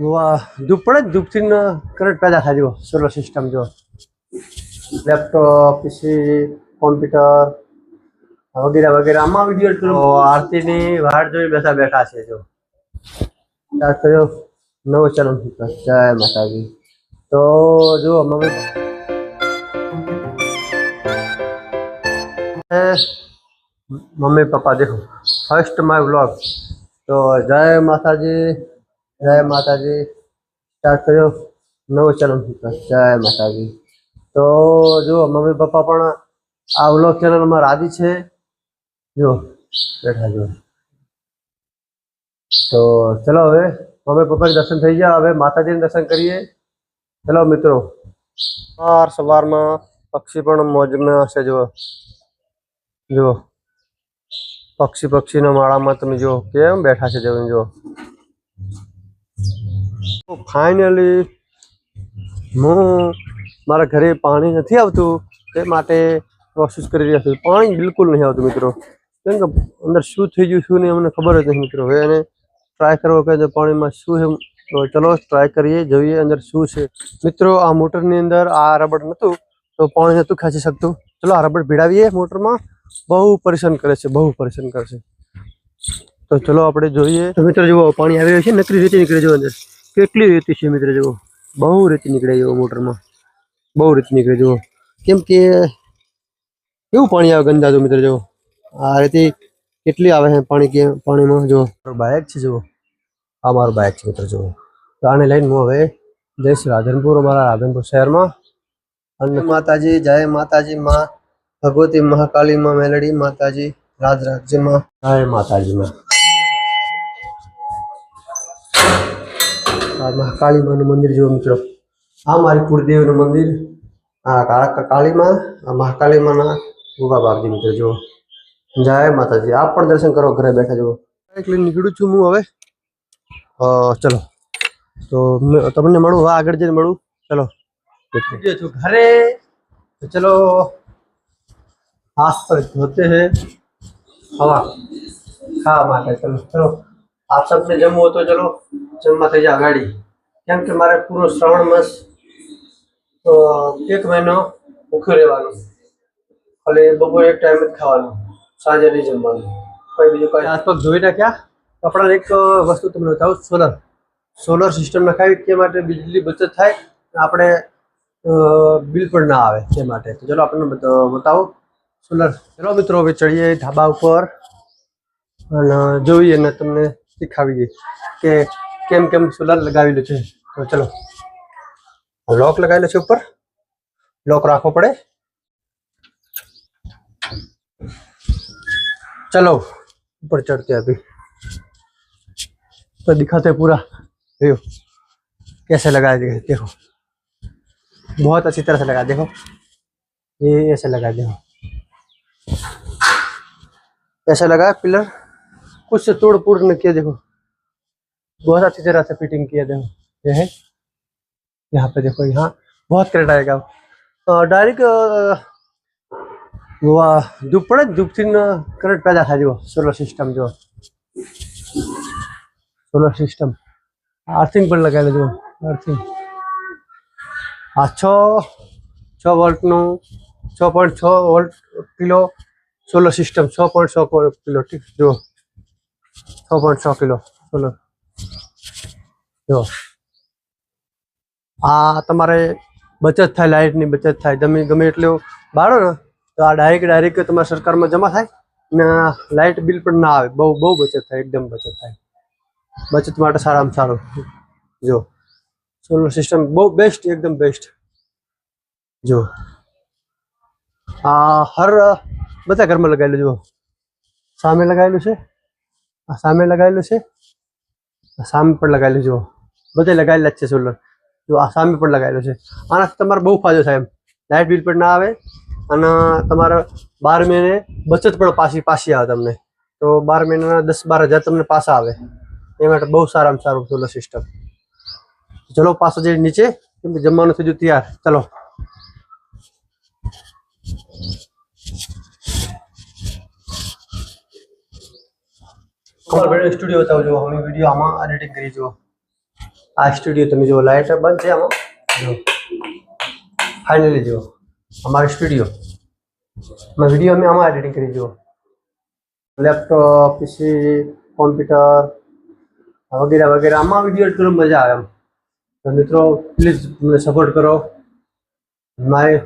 વાહ ધૂપ પડે ને ધૂપથી ન કરંટ પેદા થાય જો સોલર સિસ્ટમ જો લેપટોપ પીસી કોમ્પ્યુટર વગેરે વગેરે આમાં વીડિયો આરતીની વાટ જોઈ બેઠા બેઠા છે જો સ્ટાર્ટ કર્યો નવો ચલણ જય માતાજી તો જો મમ્મી એ, મમ્મી પપ્પા દેખો ફર્સ્ટ માય વ્લોગ તો જય માતાજી જય માતાજી. સ્ટાર્ટ કર્યો. નવો ચેનલ જય માતાજી. તો જો મમ્મી પપ્પા પણ આ વ્લોગ ચેનલમાં રાજી છે. જો બેઠા જો તો ચલો હવે મમ્મી પપ્પાને દર્શન થઈ ગયા. હવે માતાજીને દર્શન કરીએ. ચલો મિત્રો. સવાર સવારમાં પક્ષી પણ મોજમાં હશે, જુઓ. જુઓ. પક્ષી પક્ષીના માળામાં તમે જુઓ, કેમ બેઠા છે જવું જુઓ. ફાઇનલી હું મારા ઘરે પાણી નથી આવતું તે માટે પ્રોસેસ કરી રહ્યા છું. પાણી બિલકુલ નહીં આવતું મિત્રો. કેમ કે અંદર શું થઈ ગયું, શું નહીં, અમને ખબર જ નથી મિત્રો. હવે એને ટ્રાય કરવો કે પાણીમાં શું છે ચલો ટ્રાય કરીએ, જોઈએ અંદર શું છે. મિત્રો, આ મોટરની અંદર આ રબડ નહોતું, તો પાણી નહોતું ખેંચી શકતું. ચલો આ રબડ ભીડાવીએ મોટરમાં. બહુ પરેશાન કરે છે, બહુ પરેશાન કરે છે. તો ચલો આપણે જોઈએ. તો મિત્રો જુઓ, પાણી આવી રહ્યું છે, નકરી રીતે નીકળે જવું અંદર. કેટલી રેતી છે મિત્રો જુઓ. બહુ રેતી નીકળે જુઓ મોટરમાં. બહુ રેતી નીકળે જુઓ. કેમ કે કેવું પાણી આવે ગંદાતું મિત્ર જુઓ. આ રેતી કેટલી આવે છે પાણી કે પાણીમાં જુઓ. બાઇક છે જુઓ. આ મારું બાઇક છે મિત્ર જુઓ. તો આને લઈને હું હવે જઈશ રાધનપુર, અમારા રાધનપુર શહેરમાં. અને માતાજી, જય માતાજી, માં ભગવતી મહાકાલી, માં મેલડી, માતાજી, રાજ રાજ્યમાં જય માતાજી, માં. આ કાળીમાનું મંદિર જુઓ મિત્રો. આ મારી કુળદેવનું મંદિર. આ કાળી કાળીમાં, આ મહાકાળી માના ગુગા બાપજી મિત્રો જુઓ. જય માતાજી. આપ પણ દર્શન કરો, ઘરે બેઠા જુઓ. એટલે નીકળું છું હું હવે. ચલો. તો તમને મળું, હા, આગળ જઈને મળું. ચલો. છું ઘરે. તો ચલો. આસ્ત હોતે હે. હવા. હા માતા ચલો ચલો. આપ સબને જમવું હોય તો ચલો, જમવા થઈ જાય ગાડી. કેમ કે મારે પૂરો શ્રાવણ માસ એક મહિનો ભૂખ્યો રહેવાનું. ખાલી બપોર એક ટાઈમ જ ખાવાનું, સાંજે નહીં જમવાનું. કઈ બીજું કઈ? આસપાસ જોઈ નાખ્યા. આપણા એક વસ્તુ તમને બતાવું, સોલર. સોલર સિસ્ટમ નખાવી તે માટે વીજળી બચત થાય, આપણે બિલ પણ ના આવે તે માટે. તો ચલો આપણને બત- બતાવો. સોલર. ચલો મિત્રો, હવે ચડીએ ઢાબા ઉપર. અને જોઈએ ને તમને શીખાવીએ કે કેમ કેમ સોલર લગાવેલું છે તો ચલો લોક લગાવેલો છે ઉપર લોક રાખવો પડે चलो ऊपर चढ़ते हैं अभी तो दिखाते हैं पूरा देखो कैसे लगाया देखो देखो बहुत अच्छी तरह से लगा देखो ये ऐसे लगा देखो ऐसे लगा पिलर कुछ से तोड़ फोड़ न किया, देखो। बहुत अच्छी तरह से फिटिंग किया, देखो। ये है। यहाँ पे देखो, यहाँ। बहुत क्रेट आएगा। डायरेक्ट दुपड़े दुपतीन क्रेट पैदा था जो सोलर सिस्टम जो। सोलर सिस्टम अर्थिंग पर लगा जो अर्थिंग छ छ वोल्ट नो छ पॉइंट छ वोल्ट किलो सोलर सिस्टम छ पॉइंट छ किलो, ठीक जो છ પોઈન્ટ છ કિલો સોલર જો આ તમારે બચત થાય લાઇટની બચત થાય. તમે ગમે એટલું બાળો ને, તો આ ડાયરેક્ટ ડાયરેક્ટ તમારા સરકારમાં જમા થાય ને લાઇટ બિલ પણ ના આવે. બહુ બહુ બચત થાય, એકદમ બચત થાય. બચત માટે સારામાં સારું. જો. સોલર સિસ્ટમ બહુ બેસ્ટ એકદમ બેસ્ટ જો. આ હર, બધા ઘરમાં લગાવેલું જુઓ સામે લગાવેલું છે. આ સામે લગાવેલું છે. આ સામે પણ લગાવેલું જુઓ બધે લગાવેલા જ છે સોલર જો આ સામે પણ લગાવેલું છે. આનાથી તમારે બહુ ફાયદો થાય એમ. લાઇટ બિલ પણ ના આવે અને તમારા બાર મહિને બચત પણ પાછી પાછી આવે તમને. તો બાર મહિનાના દસ બાર હજાર તમને પાછા આવે. એ માટે બહુ સારામાં સારું સોલર સિસ્ટમ ચલો પાછો જઈ નીચે. જમવાનું થઈ ગયું તૈયાર. ચલો. અમારા વીડિયો સ્ટુડિયો બતાવજો અમે વીડિયો આમાં એડિટિંગ કરી જુઓ. આ સ્ટુડિયો તમે જુઓ લાઇટ બંધ છે આમાં. જો ફાઇનલી જુઓ. અમારો સ્ટુડિયો અમે વીડિયો અમે આમાં એડિટિંગ કરી જુઓ. લેપટોપ પીસી કોમ્પ્યુટર વગેરે વગેરે. આમાં વીડિયો એડિટ મજા આવે એમ. તો મિત્રો પ્લીઝ મને સપોર્ટ કરો. મારે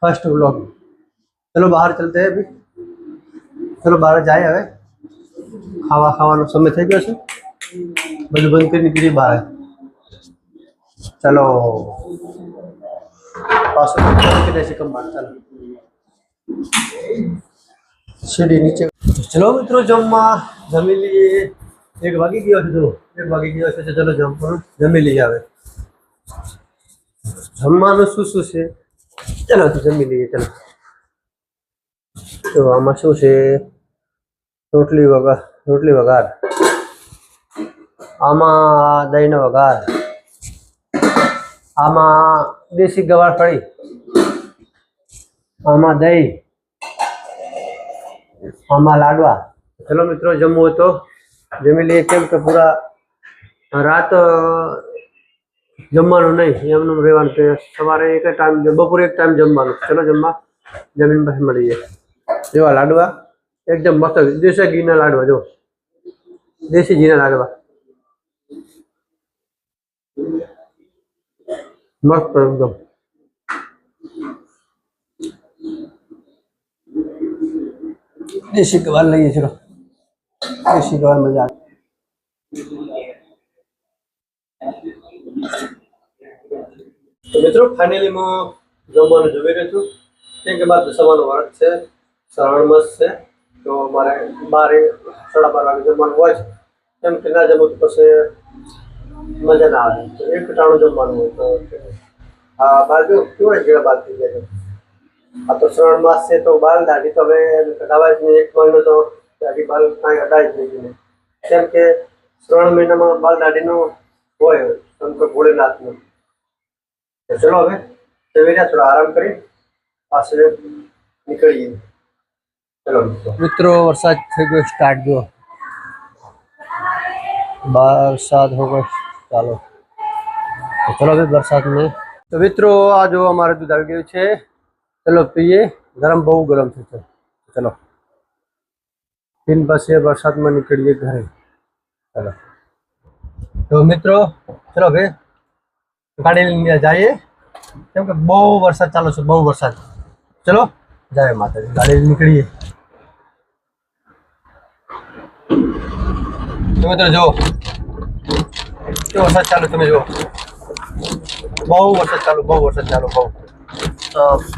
ફર્સ્ટ વ્લોગ ચલો બહાર ચલતે અભી. ચલો બહાર જાય હવે. ખાવા ખાવાનો સમય થઈ ગયો છે. બધું બંધ કરી નીકળી બહાર. ચલો. સીડી નીચે. ચલો મિત્રો, જમવા જમી લઈએ. એક વાગી ગયો છે, જો. એક વાગી ગયો છે, ચલો જમવાનું જમી લઈએ આવે જમવાનું શું શું છે? ચલો જમી લઈએ, ચલો. તો આમાં શું છે? રોટલી વઘાર રોટલી વઘાર આમાં દહીંનો વઘાર આમાં દેશી ગવાર ફળી આમાં દહીં આમાં લાડવા ચલો મિત્રો જમવું તો જમી લઈએ કેમ કે પૂરા રાત અ, જમવાનું નહીં એમનું રહેવાનું કે સવારે એક ટાઈમ બપોરે એક ટાઈમ જમવાનું ચલો જમવા જમીન પછી મળીએ જેવા લાડવા એકદમ મસ્ત દેશી ઘીના લાડવા જો દેશી જીરા લાડવા. મસ્ત એકદમ. દેશી ગવાર લઈએ ચલો. દેશી ગવાર મજા આવે. તો મિત્રો ફાઇનલી હું જમવાનું જમી રહ્યો છું કેમ કે મારે દસમાનો વર્ગ છે શ્રાવણ માસ છે તો મારે બારે સાડા બાર વાગે જમવાનું હોય છે. કેમ કે ના જમું તો પછી મજા ના આવે. તો એક ટાણું જમવાનું હોય તો હા બાજુ કેવડા બાદ થઈ ગયા આ તો શ્રવણ માસ છે તો બાલ દાઢી તો હવે કઢાવાય જ નહીં, એક મહિનો તો દાઢી બાલ કાંઈ હટાય જ નહીં કેમ કે શ્રવણ મહિનામાં બાલ દાઢીનો હોય સંતો તો ભોળેનાથનો ચલો હવે, સવેરા થોડો આરામ કરી પાસે નીકળીએ. ચલો મિત્રો. વરસાદ થઈ ગયો સ્ટાર્ટ જો વરસાદ હો ગયો ચાલો તો ચલો હવે વરસાદ में। તો મિત્રો આ જો અમારે દૂધ આવી ગયું છે ચલો પીએ ગરમ બહુ ગરમ છે તો ચલો પીન પછી વરસાદમાં નીકળીએ ઘરે ચલો તો મિત્રો ચલો હવે ગાડી લઈને જઈએ કેમ કે બહુ વરસાદ ચાલુ છે બહુ વરસાદ ચલો જાય માતાજી ગાડી લઈને નીકળીએ તો મિત્રો જો કેવો વરસાદ ચાલુ તમે જુઓ. બહુ વરસાદ ચાલુ, બહુ વરસાદ ચાલુ, બહુ.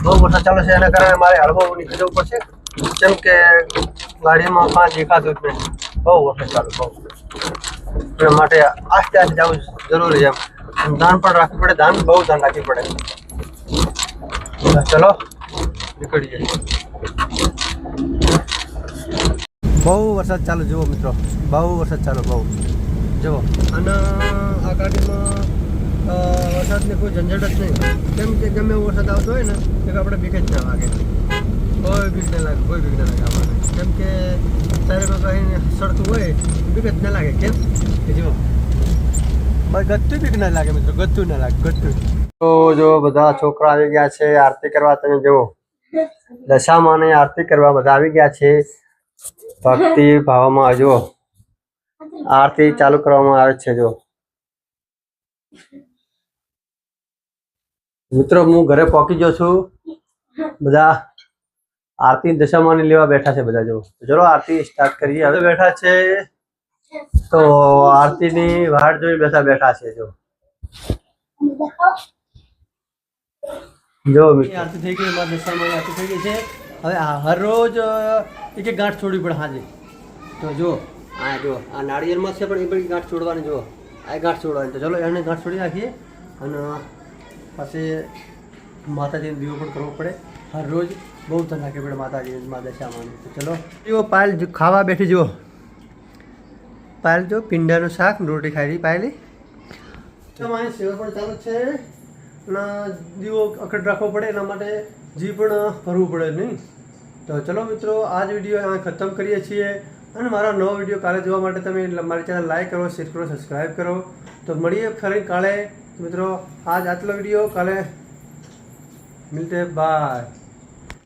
બહુ વરસાદ ચાલુ છે એના કારણે મારે હળવો નીકળી પડશે. કેમ કે ગાડીમાં પાંચ દેખાતું જ નહીં બહુ વરસાદ ચાલુ, બહુ. એના માટે આસ્તે આસ્તે જવું જરૂરી છે ધ્યાન પણ રાખવું પડે ધ્યાન બહુ ધ્યાન રાખવી પડે. ચલો, નીકળીએ. બહુ વરસાદ ચાલુ જુઓ મિત્રો. બહુ વરસાદ ચાલુ બહુ. જુઓ. અને આ ગાડીમાં વરસાદની કોઈ ઝંઝટ જ નહીં. કેમ કે ગમે એવો વરસાદ આવતો હોય ને તો આપણે બીક જ ના લાગે કોઈ બીક ના લાગે કોઈ બીક ના લાગે આપણને. કેમ કે ચારેમાં કહીને સડતું હોય બીક જ ના લાગે કેમ? કે જુઓ. બસ ગત્તું બીક ના લાગે મિત્રો. ગત્તું ના લાગે ગત્તું તો જો બધા છોકરા આવી ગયા છે આરતી કરવા તમે જુઓ. દશામાં આરતી કરવા બધા આવી ગયા છે. ભક્તિ ભાવમાં જુઓ. આરતી ચાલુ કરવામાં આવે છે જો મિત્રો, હું ઘરે પહોંચી ગયો છું. બધા આરતી દશામાની લેવા બેઠા છે બધા જો ચલો, આરતી સ્ટાર્ટ કરીએ. હવે બેઠા છે તો આરતીની વાટ જોઈ બેઠા બેઠા છે જો જો આરતી થઈ ગઈ દશામાની આરતી થઈ ગઈ છે. હવે આ હર રોજ એક એક ગાંઠ છોડવી પડે હાજે. તો જો આ જો આ નાળિયેરમાં છે પણ એ બધી ગાંઠ છોડવાની જો આ ગાંઠ છોડવાની. તો ચલો, એને ગાંઠ છોડી નાખીએ અને પછી માતાજીને દીવો પણ કરવો પડે. હર રોજ બહુ ધન નાખે પડે માતાજી માતા શ્યામાની તો ચલો. જો પાયલ ખાવા બેઠી, જુઓ. પાયલ જો પીંડાનું શાક રોટી ખાઈ રહી, પાયલી. તો અહીં સેવા પણ ચાલુ છે. અને દીવો અખંડ રાખવો પડે, એના માટે જી પણ ભરવું પડે નહીં. તો ચલો મિત્રો, આ જ વીડિયો અહીં ખતમ કરીએ છીએ. અને મારા નવો વીડિયો કાલે જોવા માટે તમે મારી ચેનલ લાઈક કરો, શેર કરો સબસ્ક્રાઈબ કરો. તો મળીએ ફરી કાલે. મિત્રો, આજ આટલો વીડિયો. કાલે મિલતે, બાય.